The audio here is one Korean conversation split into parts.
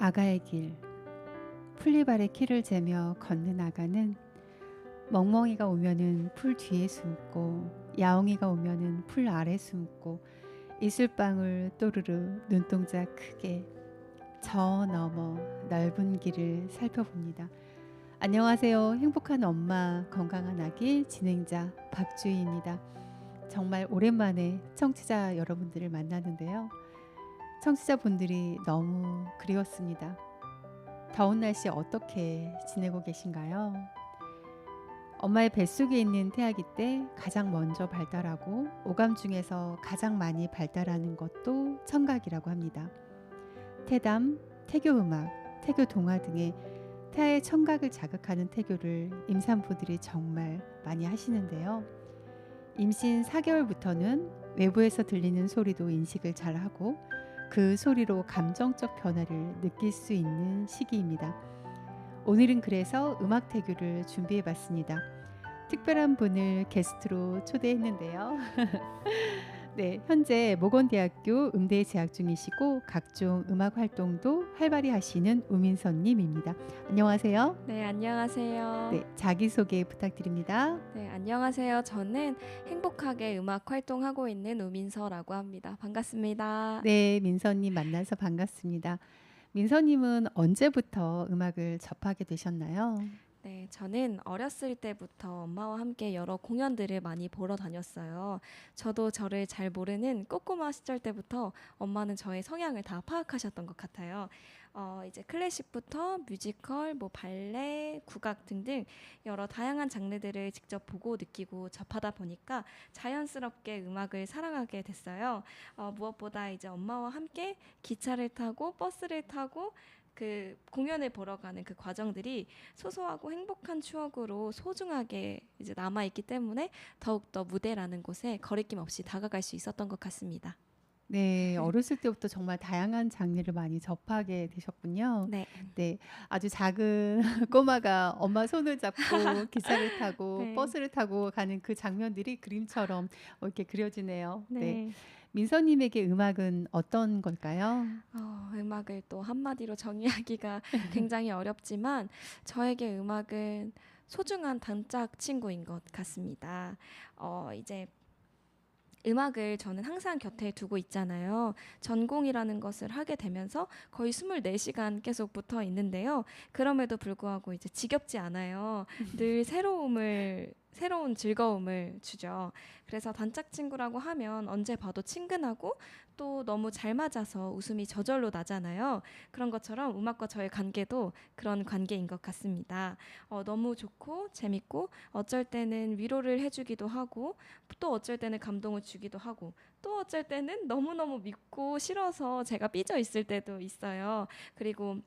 아가의 길 풀리발의 키를 재며 걷는 아가는 멍멍이가 오면은 풀 뒤에 숨고 야옹이가 오면은 풀 아래 숨고 이슬방울 또르르 눈동자 크게 저 너머 넓은 길을 살펴봅니다. 안녕하세요. 행복한 엄마 건강한 아기 진행자 박주희입니다. 정말 오랜만에 청취자 여러분들을 만나는데요. 청취자분들이 너무 그리웠습니다. 더운 날씨 어떻게 지내고 계신가요? 엄마의 뱃속에 있는 태아기 때 가장 먼저 발달하고 오감 중에서 가장 많이 발달하는 것도 청각이라고 합니다. 태담, 태교 음악, 태교 동화 등의 태아의 청각을 자극하는 태교를 임산부들이 정말 많이 하시는데요. 임신 4개월부터는 외부에서 들리는 소리도 인식을 잘 하고 그 소리로 감정적 변화를 느낄 수 있는 시기입니다. 오늘은 그래서 음악 태교를 준비해 봤습니다. 특별한 분을 게스트로 초대했는데요. 네, 현재 모건대학교 음대에 재학 중이시고 각종 음악 활동도 활발히 하시는 우민선 님입니다. 안녕하세요. 네, 안녕하세요. 네, 자기 소개 부탁드립니다. 네, 안녕하세요. 저는 행복하게 음악 활동하고 있는 우민서라고 합니다. 반갑습니다. 네, 민선 님 만나서 반갑습니다. 민선 님은 언제부터 음악을 접하게 되셨나요? 네, 저는 어렸을 때부터 엄마와 함께 여러 공연들을 많이 보러 다녔어요. 저도 저를 잘 모르는 꼬꼬마 시절 때부터 엄마는 저의 성향을 다 파악하셨던 것 같아요. 어, 이제 클래식부터 뮤지컬, 뭐 발레, 국악 등등 여러 다양한 장르들을 직접 보고 느끼고 접하다 보니까 자연스럽게 음악을 사랑하게 됐어요. 어, 무엇보다 이제 엄마와 함께 기차를 타고 버스를 타고 그 공연을 보러 가는 그 과정들이 소소하고 행복한 추억으로 소중하게 이제 남아 있기 때문에 더욱 더 무대라는 곳에 거리낌 없이 다가갈 수 있었던 것 같습니다. 네, 어렸을 때부터 정말 다양한 장르를 많이 접하게 되셨군요. 네. 네, 아주 작은 꼬마가 엄마 손을 잡고 기차를 타고 네. 버스를 타고 가는 그 장면들이 그림처럼 이렇게 그려지네요. 네. 네. 민서님에게 음악은 어떤 걸까요? 어, 음악을 또 한마디로 정의하기가 굉장히 어렵지만 저에게 음악은 소중한 단짝 친구인 것 같습니다. 어, 이제 음악을 저는 항상 곁에 두고 있잖아요. 전공이라는 것을 하게 되면서 거의 24시간 계속 붙어 있는데요. 그럼에도 불구하고 이제 지겹지 않아요. 늘 새로움을 새로운 즐거움을 주죠. 그래서 단짝 친구라고 하면 언제 봐도 친근하고 또 너무 잘 맞아서 웃음이 저절로 나잖아요. 그런 것처럼 음악과 저의 관계도 그런 관계인 것 같습니다. 어, 너무 좋고 재밌고 어쩔 때는 위로를 해주기도 하고 또 어쩔 때는 감동을 주기도 하고 또 어쩔 때는 너무너무 믿고 싫어서 제가 삐져 있을 때도 있어요. 그리고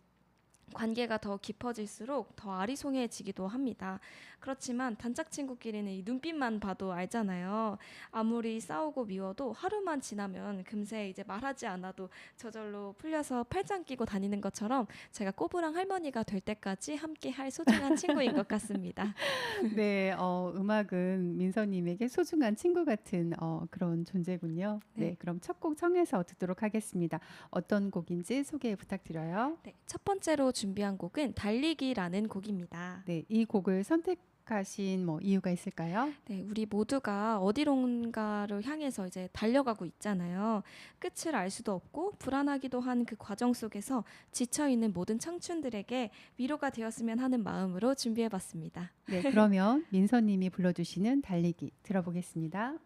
관계가 더 깊어질수록 더 아리송해지기도 합니다. 그렇지만 단짝 친구끼리는 이 눈빛만 봐도 알잖아요. 아무리 싸우고 미워도 하루만 지나면 금세 이제 말하지 않아도 저절로 풀려서 팔짱 끼고 다니는 것처럼 제가 꼬부랑 할머니가 될 때까지 함께 할 소중한 친구인 것 같습니다. 네, 어, 음악은 민서님에게 소중한 친구 같은 어, 그런 존재군요. 네, 네. 그럼 첫 곡 청해서 듣도록 하겠습니다. 어떤 곡인지 소개 부탁드려요. 네, 첫 번째로 준비한 곡은 달리기라는 곡입니다. 네, 이 곡을 선택 하신 뭐 이유가 있을까요? 네, 우리 모두가 어디론가를 향해서 이제 달려가고 있잖아요. 끝을 알 수도 없고 불안하기도 한 그 과정 속에서 지쳐 있는 모든 청춘들에게 위로가 되었으면 하는 마음으로 준비해 봤습니다. 네, 그러면 민서님이 불러 주시는 달리기 들어보겠습니다.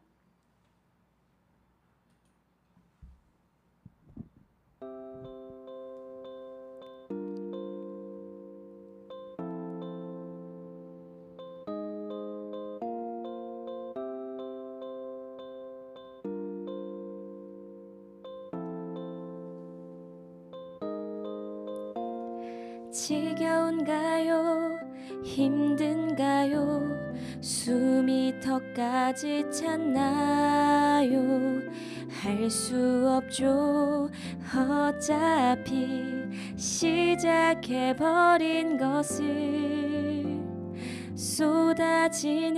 지겨운가요? 힘든가요? 숨이 턱까지 찼나요? 할 수 없죠. 어차피 시작해버린 것을 쏟아지는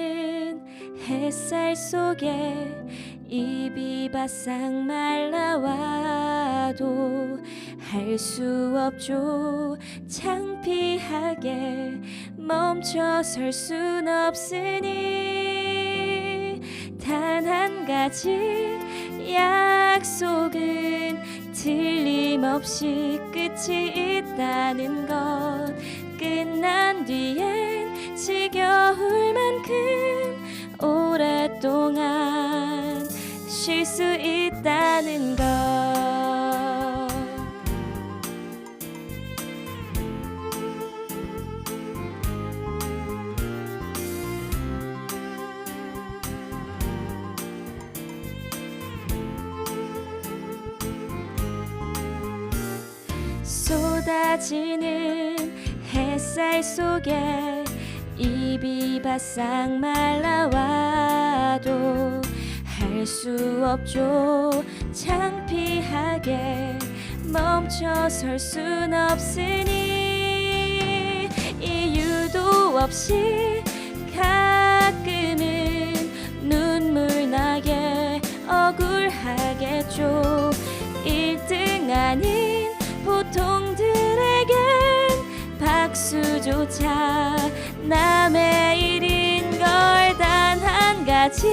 햇살 속에 입이 바싹 말라와도 할 수 없죠. 창피하게 멈춰 설 순 없으니 단 한 가지 약속은 틀림없이 끝이 있다는 것. 끝난 뒤엔 지겨울 만큼 오랫동안 쉴 수 있다는 것 쏟아지는 햇살 속에 입이 바싹 말라와도 할 수 없죠. 창피하게 멈춰 설 순 없으니 이유도 없이 가끔은 눈물 나게 억울하겠죠. 1등 아닌 박수조차 남의 일인 걸 단 한 가지.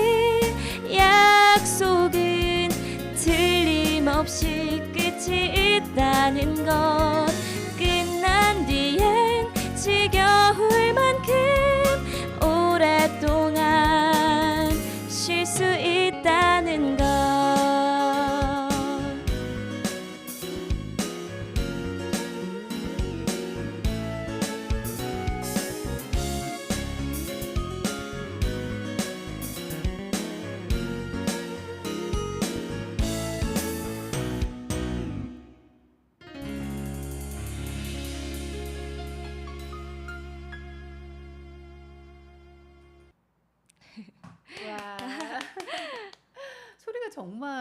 약속은 틀림없이 끝이 있다는 것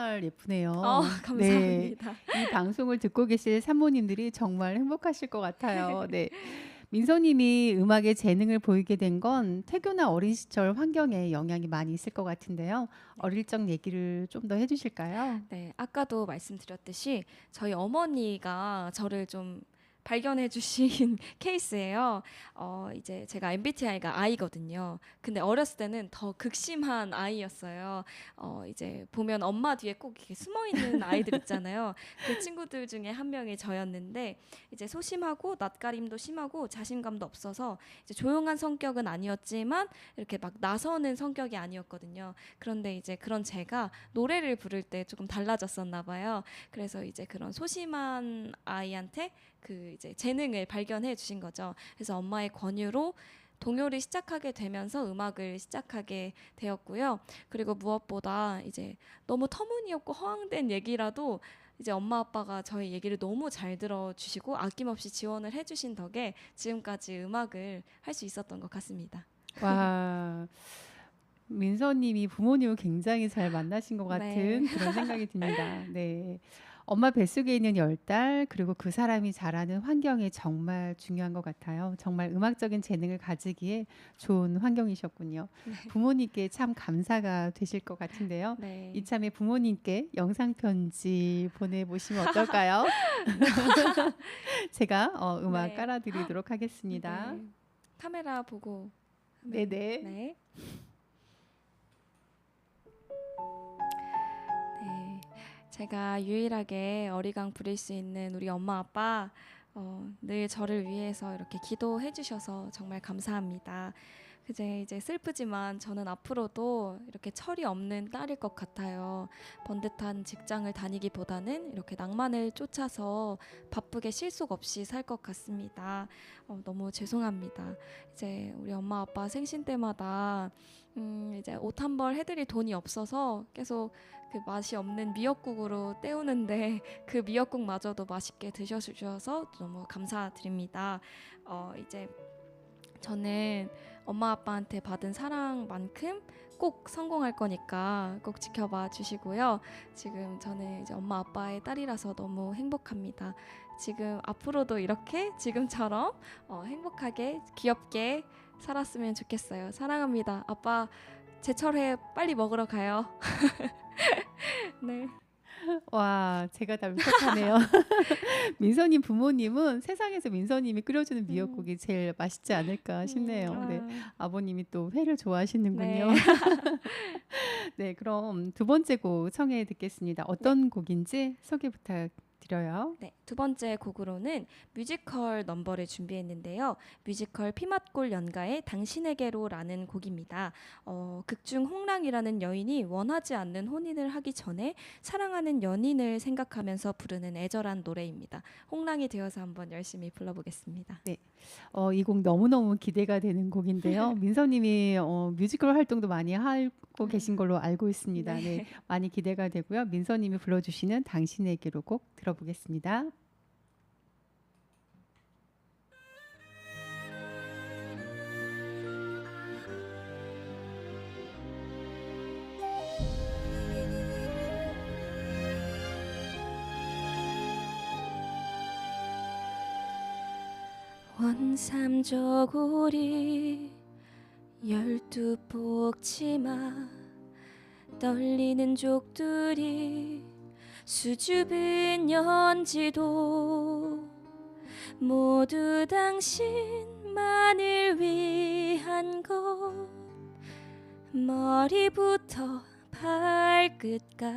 정말 예쁘네요. 어, 네. 감사합니다. 이 방송을 듣고 계실 산모님들이 정말 행복하실 것 같아요. 네. 민서님이 음악에 재능을 보이게 된 건 태교나 어린 시절 환경에 영향이 많이 있을 것 같은데요. 어릴 적 얘기를 좀 더 해주실까요? 네, 아까도 말씀드렸듯이 저희 어머니가 저를 좀 발견해 주신 케이스예요. 어, 이제 제가 MBTI가 I거든요. 근데 어렸을 때는 더 극심한 아이였어요. 어, 이제 보면 엄마 뒤에 꼭 이렇게 숨어 있는 아이들 있잖아요. 그 친구들 중에 한 명이 저였는데 이제 소심하고 낯가림도 심하고 자신감도 없어서 이제 조용한 성격은 아니었지만 이렇게 막 나서는 성격이 아니었거든요. 그런데 이제 그런 제가 노래를 부를 때 조금 달라졌었나 봐요. 그래서 이제 그런 소심한 아이한테 그 이제 재능을 발견해 주신 거죠. 그래서 엄마의 권유로 동요를 시작하게 되면서 음악을 시작하게 되었고요. 그리고 무엇보다 이제 너무 터무니없고 허황된 얘기라도 이제 엄마 아빠가 저희 얘기를 너무 잘 들어주시고 아낌없이 지원을 해주신 덕에 지금까지 음악을 할 수 있었던 것 같습니다. 와. 민서님이 부모님을 굉장히 잘 만나신 것 같은 네. 그런 생각이 듭니다. 네. 엄마 뱃속에 있는 열 달, 그리고 그 사람이 자라는 환경이 정말 중요한 것 같아요. 정말 음악적인 재능을 가지기에 좋은 환경이셨군요. 부모님께 참 감사가 되실 것 같은데요. 네. 이참에 부모님께 영상 편지 보내보시면 어떨까요? 제가 어, 음악 네. 깔아드리도록 하겠습니다. 네. 카메라 보고 네네. 네. 네. 제가 유일하게 어리광 부릴 수 있는 우리 엄마 아빠 어, 늘 저를 위해서 이렇게 기도해 주셔서 정말 감사합니다. 그제 이제 슬프지만 저는 앞으로도 이렇게 철이 없는 딸일 것 같아요. 번듯한 직장을 다니기보다는 이렇게 낭만을 쫓아서 바쁘게 실속 없이 살 것 같습니다. 어, 너무 죄송합니다. 이제 우리 엄마 아빠 생신 때마다 음, 이제 옷 한 벌 해드릴 돈이 없어서 계속 그 맛이 없는 미역국으로 때우는데 그 미역국마저도 맛있게 드셔주셔서 너무 감사드립니다. 어, 이제 저는 엄마 아빠한테 받은 사랑만큼 꼭 성공할 거니까 꼭 지켜봐 주시고요. 지금 저는 이제 엄마 아빠의 딸이라서 너무 행복합니다. 지금 앞으로도 이렇게 지금처럼 어, 행복하게 귀엽게 살았으면 좋겠어요. 사랑합니다. 아빠 제철회 빨리 먹으러 가요. 네. 와, 제가 다 울컥하네요. 민서님 부모님은 세상에서 민서님이 끓여주는 미역국이 제일 맛있지 않을까 싶네요. 음, 네. 아, 아버님이 또 회를 좋아하시는군요. 네. 네, 그럼 두 번째 곡 청해 듣겠습니다. 어떤 곡인지 소개 부탁드려요. 네, 두 번째 곡으로는 뮤지컬 넘버를 준비했는데요. 뮤지컬 피맛골 연가의 당신에게로라는 곡입니다. 어, 극중 홍랑이라는 여인이 원하지 않는 혼인을 하기 전에 사랑하는 연인을 생각하면서 부르는 애절한 노래입니다. 홍랑이 되어서 한번 열심히 불러보겠습니다. 어, 이 곡 너무너무 기대가 되는 곡인데요. 민서님이 어, 뮤지컬 활동도 많이 하고 계신 걸로 알고 있습니다. 네, 많이 기대가 되고요. 민서님이 불러주시는 당신에게로 곡 들어보겠습니다. 원삼저고리 열두 복치마 떨리는 족들이 수줍은 연지도 모두 당신만을 위한 것. 머리부터 발끝까지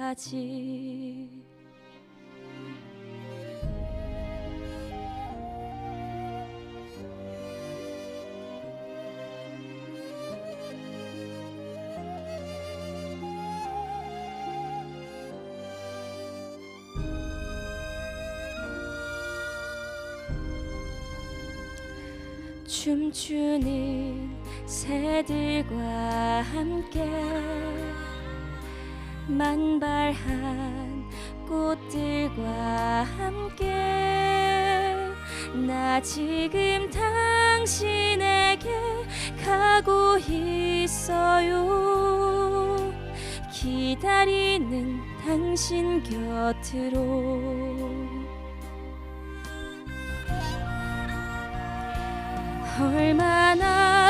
춤추는 새들과 함께 만발한 꽃들과 함께 나 지금 당신에게 가고 있어요. 기다리는 당신 곁으로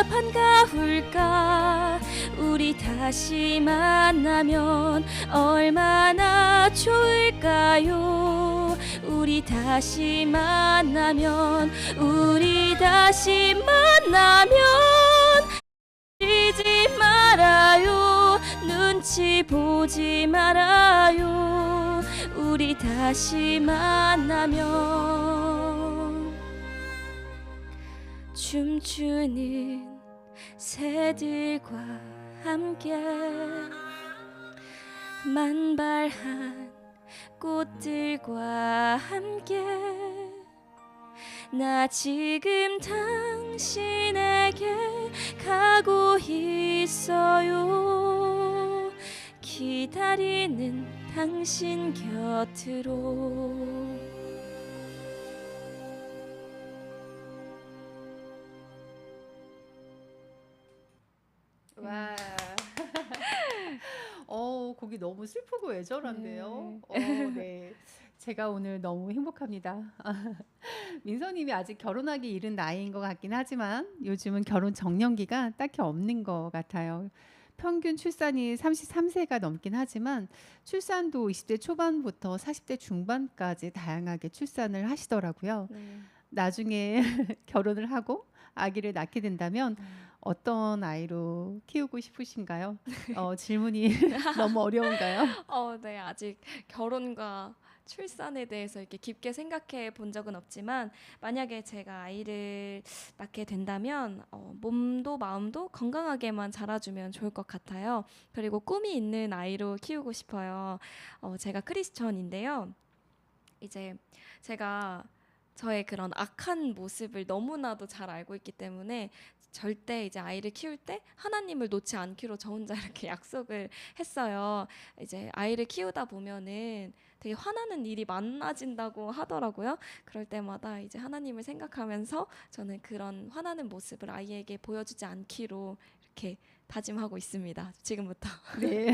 반가울까? 우리 다시 만나면 얼마나 좋을까요? 우리 다시 만나면 우리 다시 만나면 잊지 말아요. 눈치 보지 말아요. 우리 다시 만나면 춤추는 새들과 함께 만발한 꽃들과 함께 나 지금 당신에게 가고 있어요. 기다리는 당신 곁으로 와. 어, 곡이 너무 슬프고 애절한데요. 어, 네. 제가 오늘 너무 행복합니다. 민서님이 아직 결혼하기 이른 나이인 것 같긴 하지만 요즘은 결혼 정년기가 딱히 없는 것 같아요. 평균 출산이 33세가 넘긴 하지만 출산도 20대 초반부터 40대 중반까지 다양하게 출산을 하시더라고요. 네. 나중에 결혼을 하고 아기를 낳게 된다면 어떤 아이로 키우고 싶으신가요? 어, 질문이 너무 어려운가요? 어, 네, 아직 결혼과 출산에 대해서 이렇게 깊게 생각해 본 적은 없지만 만약에 제가 아이를 낳게 된다면 어, 몸도 마음도 건강하게만 자라주면 좋을 것 같아요. 그리고 꿈이 있는 아이로 키우고 싶어요. 어, 제가 크리스천인데요. 이제 제가 저의 그런 악한 모습을 너무나도 잘 알고 있기 때문에 절대 이제 아이를 키울 때 하나님을 놓지 않기로 저 혼자 이렇게 약속을 했어요. 이제 아이를 키우다 보면은 되게 화나는 일이 많아진다고 하더라고요. 그럴 때마다 이제 하나님을 생각하면서 저는 그런 화나는 모습을 아이에게 보여주지 않기로 이렇게 다짐하고 있습니다. 지금부터. 네.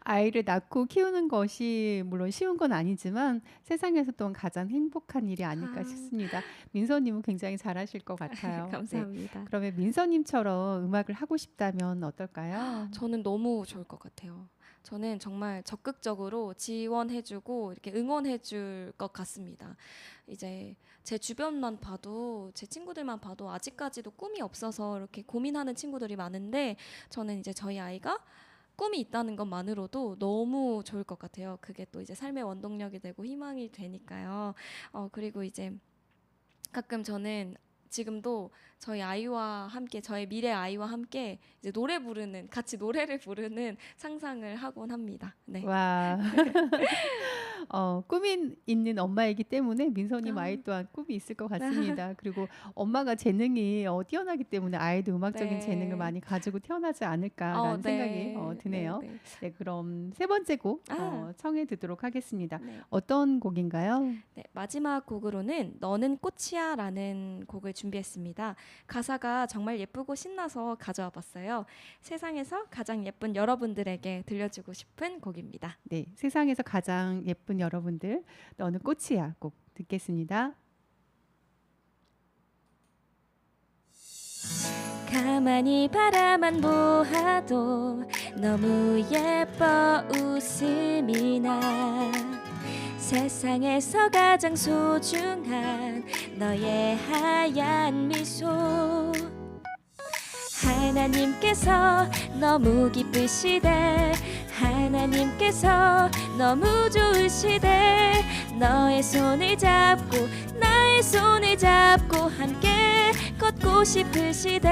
아이를 낳고 키우는 것이 물론 쉬운 건 아니지만 세상에서 또한 가장 행복한 일이 아닐까 아. 싶습니다. 민서님은 굉장히 잘하실 것 같아요. 네. 감사합니다. 그러면 민서님처럼 음악을 하고 싶다면 어떨까요? 저는 너무 좋을 것 같아요. 저는 정말 적극적으로 지원해주고 이렇게 응원해줄 것 같습니다. 이제 제 주변만 봐도 제 친구들만 봐도 아직까지도 꿈이 없어서 이렇게 고민하는 친구들이 많은데 저는 이제 저희 아이가 꿈이 있다는 것만으로도 너무 좋을 것 같아요. 그게 또 이제 삶의 원동력이 되고 희망이 되니까요. 어 그리고 이제 가끔 저는 지금도 저희 아이와 함께 저의 미래 아이와 함께 이제 노래 부르는 같이 노래를 부르는 상상을 하곤 합니다. 네. 와. 어, 꿈이 있는 엄마이기 때문에 민서님 아. 아이 또한 꿈이 있을 것 같습니다. 그리고 엄마가 재능이 어, 뛰어나기 때문에 아이도 음악적인 네. 재능을 많이 가지고 태어나지 않을까라는 어, 생각이 네. 어, 드네요. 네, 네. 네, 그럼 세 번째 곡 아. 어, 청해 듣도록 하겠습니다. 네. 어떤 곡인가요? 네, 마지막 곡으로는 너는 꽃이야라는 곡을 준비했습니다. 가사가 정말 예쁘고 신나서 가져와 봤어요. 세상에서 가장 예쁜 여러분들에게 들려주고 싶은 곡입니다. 네, 세상에서 가장 예쁜 여러분들, 너는 꽃이야. 곡 듣겠습니다. 가만히 바라만 보아도 너무 예뻐 웃음이 나 세상에서 가장 소중한 너의 하얀 미소 하나님께서 너무 기쁘시대 하나님께서 너무 좋으시대. 너의 손을 잡고 나의 손을 잡고 함께 걷고 싶으시대.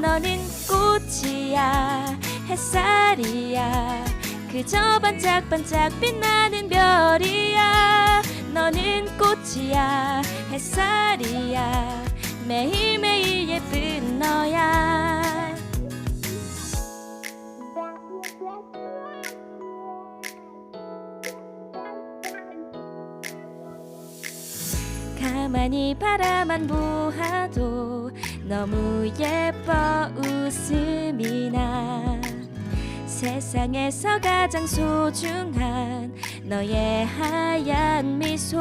너는 꽃이야 햇살이야. 그저 반짝반짝 빛나는 별이야. 너는 꽃이야 햇살이야. 매일매일 예쁜 너야 가만히 바라만 보아도 너무 예뻐 웃음이 나. 세상에서 가장 소중한 너의 하얀 미소.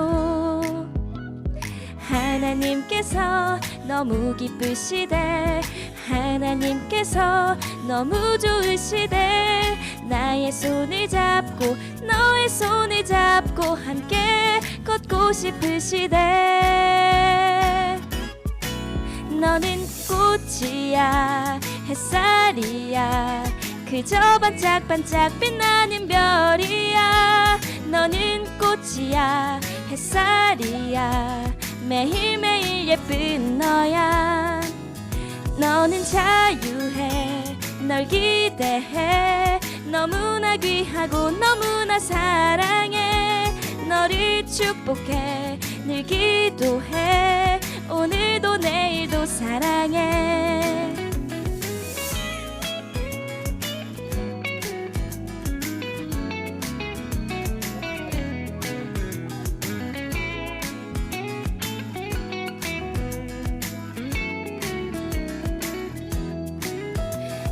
하나님께서 너무 기쁘시대. 하나님께서 너무 좋으시대. 나의 손을 잡고 너의 손을 잡고 함께 걷고 싶으시대. 너는 꽃이야 햇살이야. 그저 반짝반짝 빛나는 별이야. 너는 꽃이야 햇살이야. 매일매일 예쁜 너야. 너는 자유해 널 기대해. 너무나 귀하고 너무나 사랑해 너를 축복해. 늘 기도해. 오늘도 내일도 사랑해.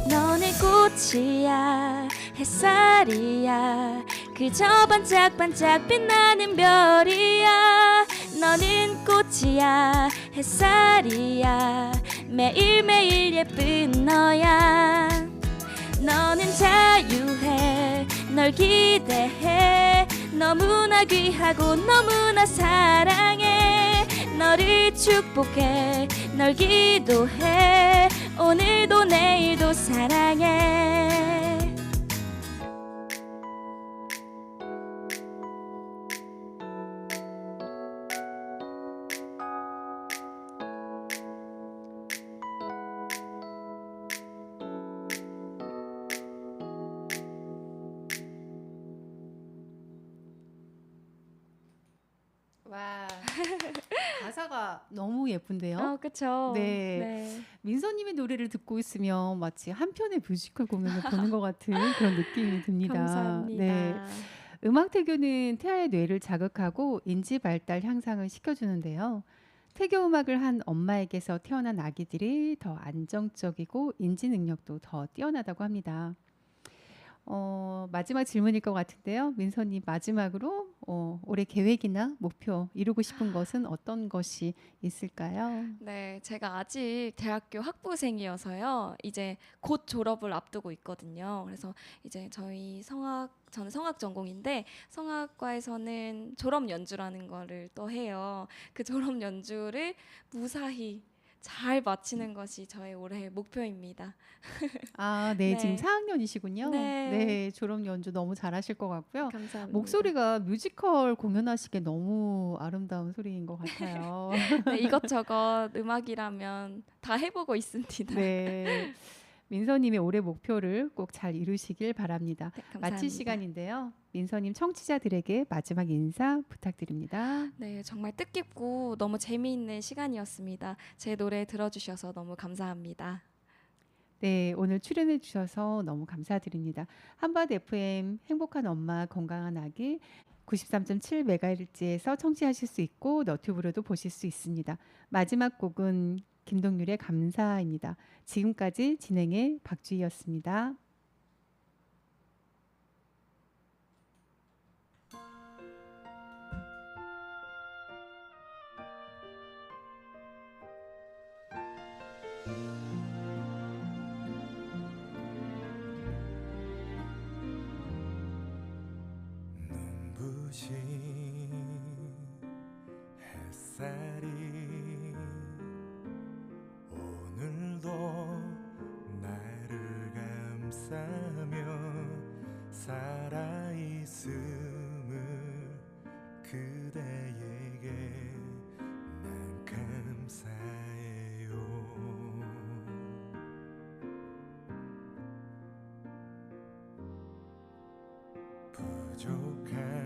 너는 꽃이야 햇살이야 그저 반짝반짝 빛나는 별이야. 너는 꽃이야 햇살이야. 매일매일 예쁜 너야. 너는 자유해 널 기대해. 너무나 귀하고 너무나 사랑해. 너를 축복해 널 기도해. 오늘도 내일도 사랑해 가사가 너무 예쁜데요. 어 그쵸 네. 민서님의 노래를 듣고 있으면 마치 한 편의 뮤지컬 공연을 보는 것 같은 그런 느낌이 듭니다. 감사합니다 네. 음악 태교는 태아의 뇌를 자극하고 인지 발달 향상을 시켜주는데요. 태교 음악을 한 엄마에게서 태어난 아기들이 더 안정적이고 인지 능력도 더 뛰어나다고 합니다. 어, 마지막 질문일 것 같은데요. 민서님 마지막으로 어, 올해 계획이나 목표 이루고 싶은 것은 어떤 것이 있을까요? 네, 제가 아직 대학교 학부생이어서요. 이제 곧 졸업을 앞두고 있거든요. 그래서 이제 저희 성악 저는 성악 전공인데 성악과에서는 졸업 연주라는 거를 또 해요. 그 졸업 연주를 무사히 잘 마치는 것이 저의 올해 목표입니다. 아, 네, 네. 지금 4학년이시군요. 네. 졸업 연주 너무 잘하실 것 같고요. 감사합니다. 목소리가 뮤지컬 공연하시기에 너무 아름다운 소리인 것 같아요. 네, 이것저것 음악이라면 다 해보고 있습니다. 네. 민서님의 올해 목표를 꼭 잘 이루시길 바랍니다. 네. 마칠 시간인데요. 민서님 청취자들에게 마지막 인사 부탁드립니다. 네, 정말 뜻깊고 너무 재미있는 시간이었습니다. 제 노래 들어주셔서 너무 감사합니다. 네, 오늘 출연해 주셔서 너무 감사드립니다. 한밭 FM 행복한 엄마 건강한 아기 93.7MHz에서 청취하실 수 있고 너튜브로도 보실 수 있습니다. 마지막 곡은 김동률의 감사입니다. 지금까지 진행의 박주희였습니다. 부족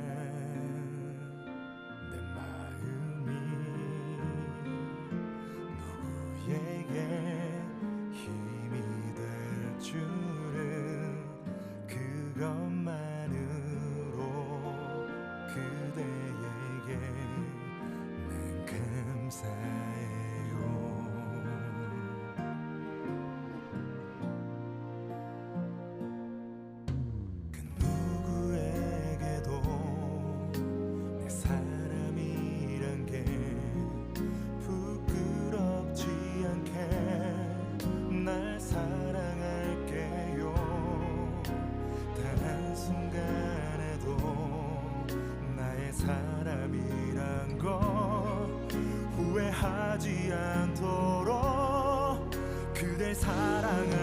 사랑할